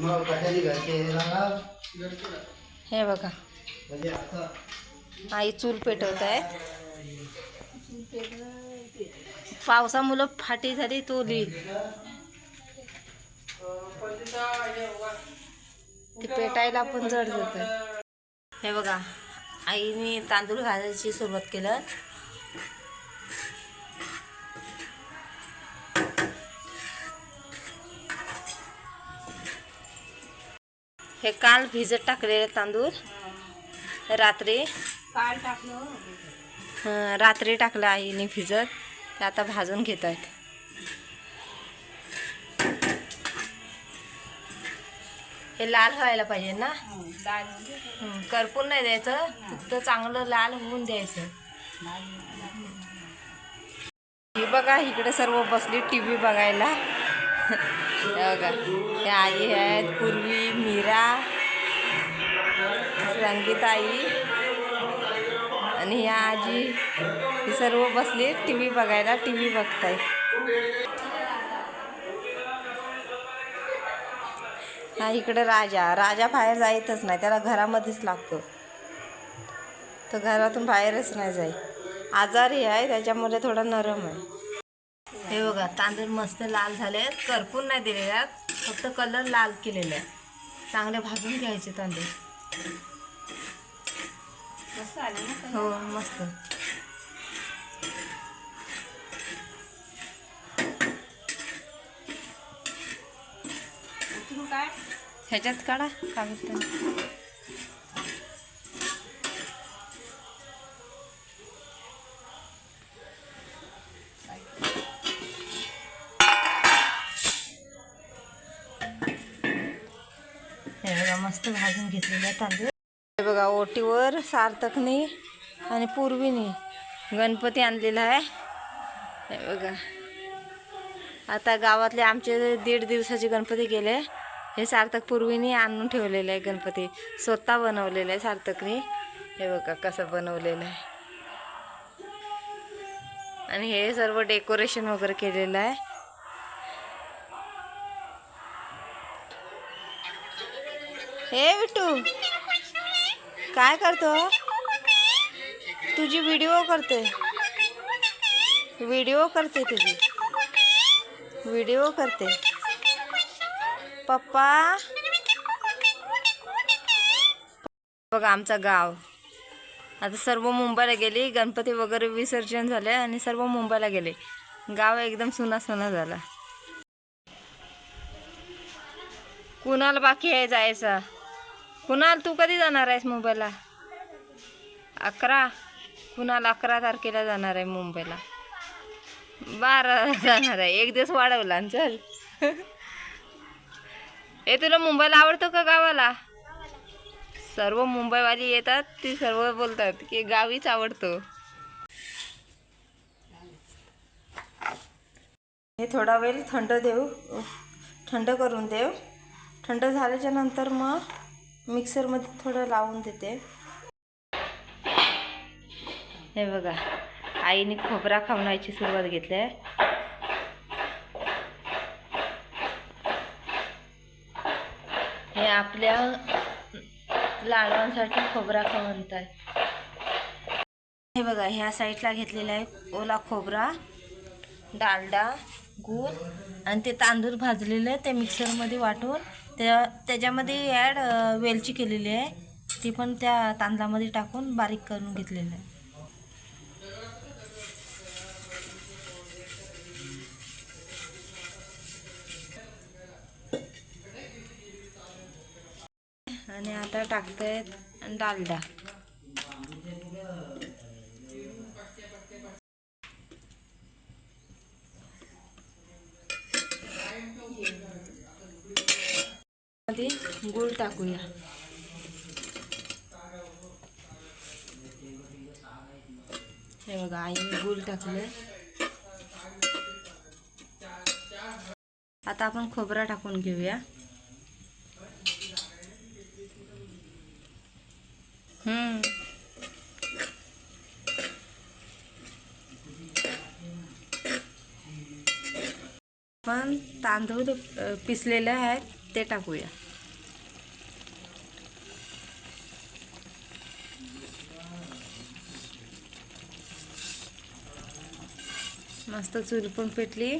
मग कशाची घरचे हे हे बघा. म्हणजे आई चूल पेटवत आहे पावसामुळं फाटी झाली तोली. ती पेटायला पण जड जात. हे बघा आईने तांदूळ घालायची सुरुवात केलं. हे काल भिजत टाकलेले तांदूळ. रात्री. काल टाकलं हं, रात्री टाकलं आईने भिजत. ते आता भाजून घेत आहेत. हे लाल व्हायला पाहिजे ना? हं, करपून नाही द्यायचं. फक्त चांगलं लाल होऊन द्यायचं. ही बघा इकडे सर्व बसली टी व्ही बघायला. बघा हे आई आहेत पूर्वी मीरा संगीताई आणि ह्या आजी ही सर्व बसली टी व्ही बघायला टी व्ही बघताय. हा इकडे राजा. राजा बाहेर जायतच नाही त्याला घरामध्येच लागतो. तो घरातून बाहेरच नाही जाई आजारी आहे त्याच्यामुळे थोडा नरम आहे. हे बघा तांदूळ मस्त लाल झाले करपून नाही दिलेले आहेत फक्त कलर लाल केलेले आहे चांगले भाजून घ्यायचे तांदूळ. मस्त आलं ना हो मस्त. काय? ह्याच्यात काढा कागद हे बघा मस्त भाजून घेतलेलं आहे तांदूळ. हे बघा ओटीवर सार्थकनी आणि पूर्वीनी गणपती आणलेला आहे. हे बघा. आता गावातले आमचे दीड दिवसाचे गणपती गेले. हे सार्थक पूर्वीनी आणून ठेवलेलं आहे गणपती. स्वतः बनवलेलं आहे सार्थकनी. हे बघा कसं बनवलेलं आहे. आणि हे सर्व डेकोरेशन वगैरे केलेलं आहे. हे विटू काय करतो? तुझी व्हिडिओ करते. व्हिडिओ करते तुझी. व्हिडिओ करते. पप्पा. बघा आमचा गाव. आता सर्व मुंबईला गेली गणपती वगैरे विसर्जन झाले आणि सर्व मुंबईला गेले. गाव एकदम सुना सुना झाला. कुणाला बाकी आहे जायचा? कुणाल तू कधी जाणार आहेस मुंबईला? अकरा. कुणाल अकरा तारखेला जाणार आहे मुंबईला. बारा जाणार आहे. एक दिवस वाढवला चल. ए तुला मुंबईला आवडतं का गावाला? सर्व मुंबईवाली येतात ती सर्व बोलतात की गावीच आवडतो. हे थोडा वेळ थंड देऊ. थंड करून देऊ. थंड झाल्याच्यानंतर मग मिक्सरमध्ये थोडं लावून देते. हे बघा आईने खोबरा खावण्याची सुरुवात घेतली आहे. हे आपल्या लाडवांसाठी खोबरा खवणत आहे हे बघा ह्या साईडला घेतलेला आहे ओला खोबरा डालडा गूळ आणि ते तांदूळ भाजलेलं आहे ते मिक्सरमध्ये वाटून. त्या त्याच्यामध्ये ॲड वेलची केलेली आहे. ती पण त्या तांदळामध्ये टाकून बारीक करून घेतलेलं आहे. आणि आता टाकतायत डालडा. मध्ये गूळ टाकूया। हे आता खोबरा टाकून घेऊया. हम्म. तांदूळ ते टाकूया. मस्त चूल पण पेटली.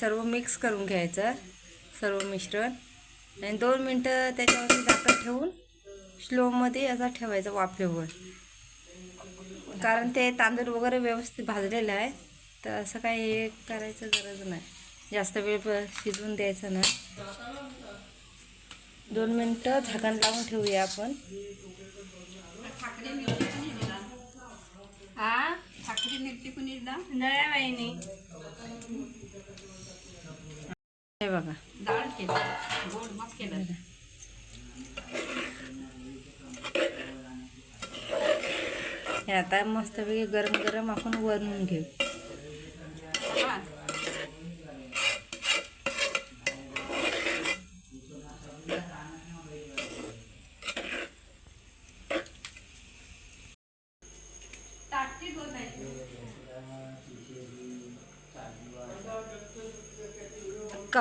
सर्व मिक्स करून घ्यायचं सर्व मिश्रण. आणि दोन मिनटं त्याच्यावरती झाकण ठेवून स्लोमध्ये असा ठेवायचा वाफेवर. कारण ते तांदूळ वगैरे व्यवस्थित भाजलेलं आहे तर असं काही हे करायचं गरज नाही. जास्त वेळ शिजवून द्यायचं नाही. दोन मिनटं झाकण लावून ठेवूया आपण. हा ठाकरे मिरची कोणी दिला? नळ्याबाईने. हे बघा. डाळ केलं. गोड मग केलं. हे आता मस्तपैकी गरम गरम आपण वरून घेऊ.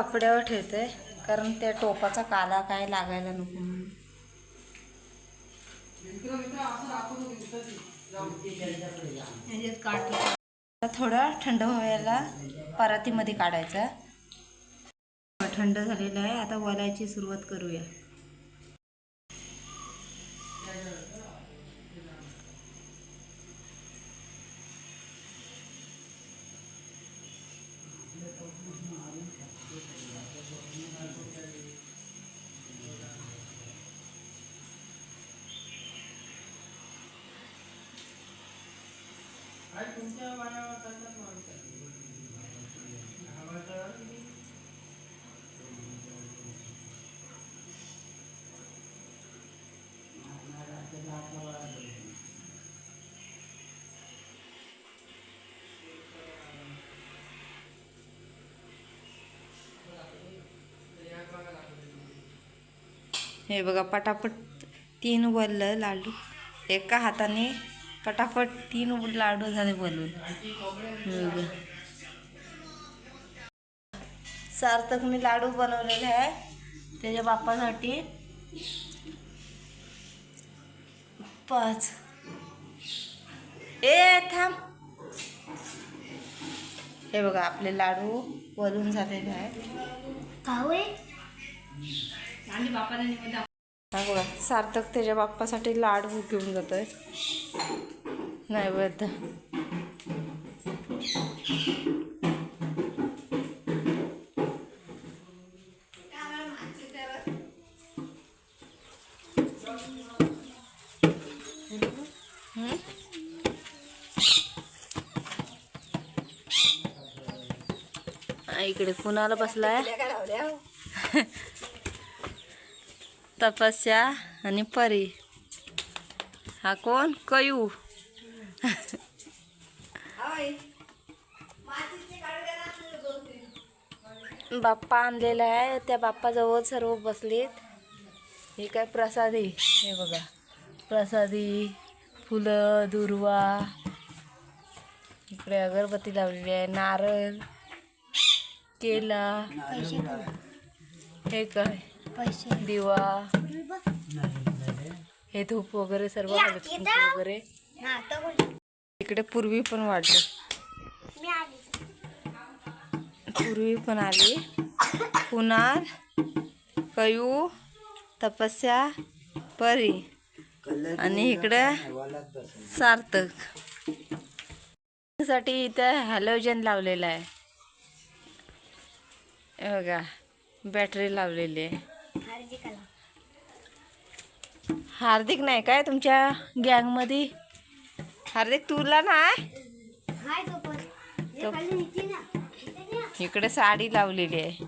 कपड्यावर ठेवते कारण त्या टोपाचा काला काय लागायला नको म्हणून. थोडं थंड व्हायला परातीमध्ये काढायचा. थंड झालेलं आहे आता वलायची सुरुवात करूया. हे बघा पटापट तीन वरलं लाडू. एका हाताने पटापट तीन लाडू झाले बोलून. सार्थक मी लाडू बनवलेले आहे. त्याच्या बाप्पासाठी पाच. ए थांब. हे बघा आपले लाडू वरून झालेले आहे आणि बापाला बघा सार्थक त्याच्या बाप्पासाठी लाडू घेऊन जातोय. नैवेद्य? हा, इकडे कुणाला बसलाय? तपस्या आणि परी हा कोण कयू बाप्पा आणलेला आहे त्या बाप्पाजवळ सर्व बसलेत. हे काय प्रसादी? हे बघा. प्रसादी फुलं दुर्वा. इकडे अगरबत्ती लावलेली आहे नारळ केला. हे काय? दिवा. हे धूप वगैरे सर्व वगैरे. इकडे पूर्वी पण वाढले. पूर्वी पण आली. कुणाल कयू तपस्या परी. आणि इकडे सार्थक. साठी इथं हॅलोजन लावलेलं आहे. बघा बॅटरी लावलेली आहे. हार्दिकला हार्दिक नाही काय तुमच्या गँगमध्ये? हार्दिक तुला ना. इकडे साडी लावलेली आहे.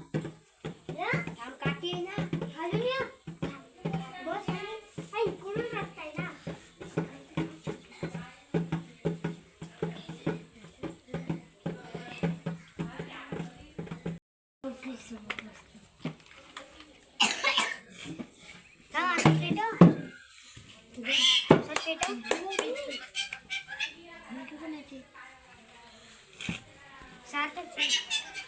सार्थक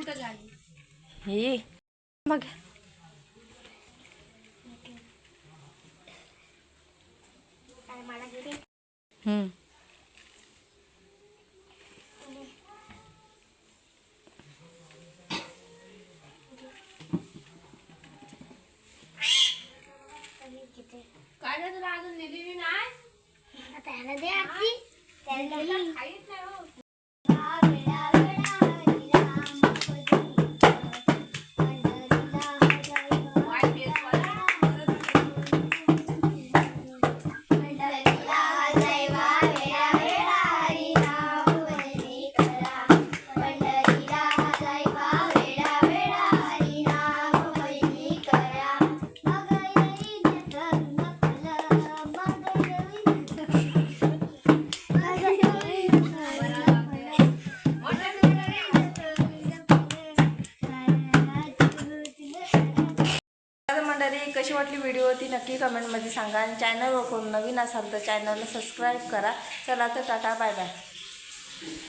कुठं झाली? मग. काय तुला? अजून दिलेली नाही? त्याला दे आपली त्याला खाईत नाही हो. नक्की कमेंटमध्ये सांगा. आणि चॅनलवर कोण नवीन असाल तर चॅनलला सबस्क्राईब करा. चला तर टाटा बाय बाय